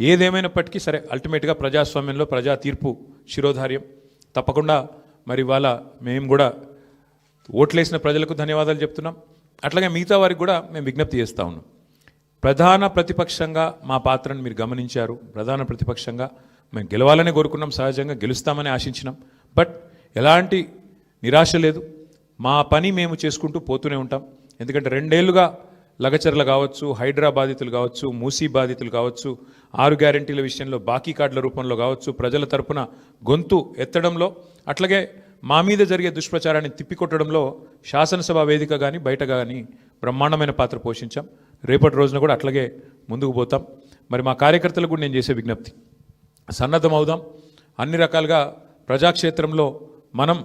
ఏదేమైనప్పటికీ సరే అల్టిమేట్గా ప్రజాస్వామ్యంలో ప్రజా తీర్పు శిరోధార్యం. తప్పకుండా మరి ఇవాళ మేము కూడా ఓట్లేసిన ప్రజలకు ధన్యవాదాలు చెప్తున్నాం. అట్లాగే మిగతా వారికి కూడా మేము విజ్ఞప్తి చేస్తూ ఉన్నాం. ప్రధాన ప్రతిపక్షంగా మా పాత్రను మీరు గమనించారు. ప్రధాన ప్రతిపక్షంగా మేము గెలవాలని కోరుకున్నాం. సహజంగా గెలుస్తామని ఆశించినాం. బట్ ఎలాంటి నిరాశ లేదు. మా పని మేము చేసుకుంటూ పోతూనే ఉంటాం. ఎందుకంటే రెండేళ్ళుగా లగచర్ల కావచ్చు హైడ్రా బాధితులు కావచ్చు మూసీ బాధితులు కావచ్చు ఆరు గ్యారంటీల విషయంలో బాకీ కార్డుల రూపంలో కావచ్చు ప్రజల తరపున గొంతు ఎత్తడంలో అట్లాగే మా మీద జరిగే దుష్ప్రచారాన్ని తిప్పికొట్టడంలో శాసనసభ వేదిక కానీ బయట కానీ బ్రహ్మాండమైన పాత్ర పోషించాం. రేపటి రోజున కూడా అట్లాగే ముందుకు పోతాం. మరి మా కార్యకర్తలకు కూడా నేను చేసే విజ్ఞప్తి సన్నద్ధం అవుదాం. అన్ని రకాలుగా ప్రజాక్షేత్రంలో మనం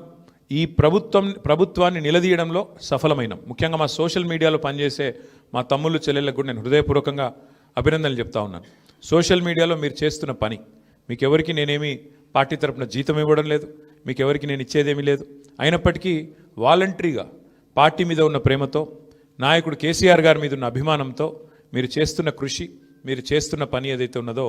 ఈ ప్రభుత్వం ప్రభుత్వాన్ని నిలదీయడంలో సఫలమైనాం. ముఖ్యంగా మా సోషల్ మీడియాలో పనిచేసే మా తమ్ముళ్ళు చెల్లెళ్ళకు కూడా నేను హృదయపూర్వకంగా అభినందనలు చెప్తా ఉన్నాను. సోషల్ మీడియాలో మీరు చేస్తున్న పని మీకు ఎవరికి నేనేమి పార్టీ తరపున జీతం ఇవ్వడం లేదు మీకు ఎవరికి నేను ఇచ్చేదేమీ లేదు. అయినప్పటికీ వాలంటరీగా పార్టీ మీద ఉన్న ప్రేమతో నాయకుడు కేసీఆర్ గారి మీద ఉన్న అభిమానంతో మీరు చేస్తున్న కృషి మీరు చేస్తున్న పని ఏదైతే ఉన్నదో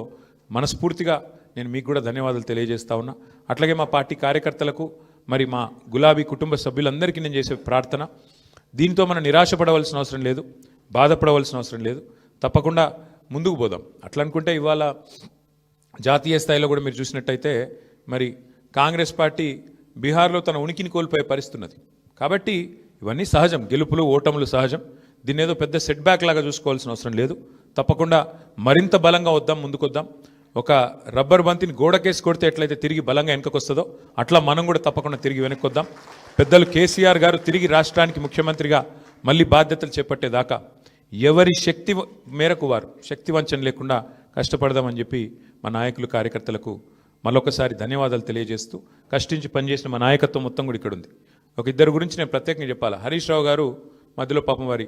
మనస్ఫూర్తిగా నేను మీకు కూడా ధన్యవాదాలు తెలియజేస్తా ఉన్నా. అట్లాగే మా పార్టీ కార్యకర్తలకు మరి మా గులాబీ కుటుంబ సభ్యులందరికీ నేను చేసే ప్రార్థన. దీంతో మనం నిరాశపడవలసిన అవసరం లేదు. బాధపడవలసిన అవసరం లేదు. తప్పకుండా ముందుకు పోదాం. అట్లా అనుకుంటే ఇవాళ జాతీయ స్థాయిలో కూడా మీరు చూసినట్టయితే మరి కాంగ్రెస్ పార్టీ బీహార్లో తన ఉనికిని కోల్పోయే పరిస్థితున్నది. కాబట్టి ఇవన్నీ సహజం. గెలుపులు ఓటములు సహజం. దీన్ని ఏదో పెద్ద సెట్ బ్యాక్ లాగా చూసుకోవాల్సిన అవసరం లేదు. తప్పకుండా మరింత బలంగా వద్దాం ముందుకొద్దాం. ఒక రబ్బర్ బంతిని గోడకేసి కొడితే ఎట్లయితే తిరిగి బలంగా వెనకకు వస్తుందో అట్లా మనం కూడా తప్పకుండా తిరిగి వెనక్కి వద్దాం పెద్దలు కేసీఆర్ గారు తిరిగి రాష్ట్రానికి ముఖ్యమంత్రిగా మళ్ళీ బాధ్యతలు చేపట్టేదాకా ఎవరి శక్తి మేరకు వారు శక్తి వంచన లేకుండా కష్టపడదామని చెప్పి మా నాయకులు కార్యకర్తలకు మరొకసారి ధన్యవాదాలు తెలియజేస్తూ కష్టించి పనిచేసిన మా నాయకత్వం మొత్తం కూడా ఇక్కడ ఉంది ఒక ఇద్దరు గురించి నేను ప్రత్యేకంగా చెప్పాలి? హరీష్ రావు గారు మధ్యలో పాపం వారి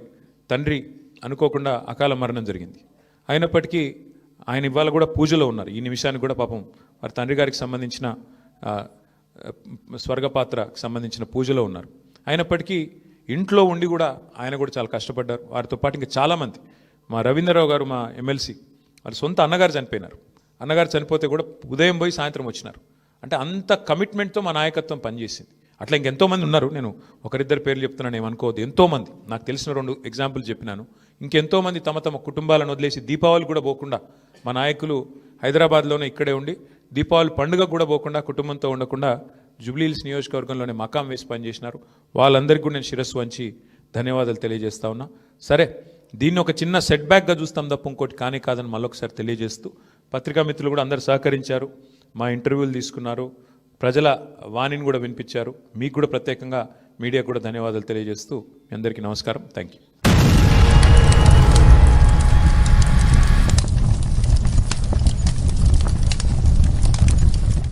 తండ్రి అనుకోకుండా అకాల మరణం జరిగింది. అయినప్పటికీ ఆయన ఇవాళ కూడా పూజలో ఉన్నారు. ఈ నిమిషానికి కూడా పాపం వారి తండ్రి గారికి సంబంధించిన స్వర్గపాత్రకు సంబంధించిన పూజలో ఉన్నారు. అయినప్పటికీ ఇంట్లో ఉండి కూడా ఆయన కూడా చాలా కష్టపడ్డారు. వారితో పాటు ఇంకా చాలామంది. మా రవీంద్రరావు గారు మా ఎమ్మెల్సీ వారి సొంత అన్నగారు చనిపోయినారు. అన్నగారు చనిపోతే కూడా ఉదయం పోయి సాయంత్రం వచ్చినారు. అంటే అంత కమిట్మెంట్తో మా నాయకత్వం పనిచేసింది. అట్లా ఇంకెంతోమంది ఉన్నారు. నేను ఒకరిద్దరు పేర్లు చెప్తున్నాను ఏమనుకోవద్దు ఎంతోమంది నాకు తెలిసిన రెండు ఎగ్జాంపుల్ చెప్పినాను. ఇంకెంతోమంది తమ తమ కుటుంబాలను వదిలేసి దీపావళి కూడా పోకుండా మా నాయకులు హైదరాబాద్లోనే ఇక్కడే ఉండి దీపావళి పండుగ కూడా పోకుండా కుటుంబంతో ఉండకుండా జూబ్లీహిల్స్ నియోజకవర్గంలోనే మకాం వేసి పనిచేసినారు. వాళ్ళందరికీ కూడా నేను శిరస్సు వంచి ధన్యవాదాలు తెలియజేస్తా ఉన్నా. సరే దీన్ని ఒక చిన్న సెట్ బ్యాక్గా చూస్తాం తప్ప ఇంకోటి కానీ కాదని మళ్ళొకసారి తెలియజేస్తూ పత్రికా మిత్రులు కూడా అందరు సహకరించారు మా ఇంటర్వ్యూలు తీసుకున్నారు ప్రజల వాణిని కూడా వినిపించారు. మీకు కూడా ప్రత్యేకంగా మీడియా కూడా ధన్యవాదాలు తెలియజేస్తూ మీ అందరికీ నమస్కారం. Thank you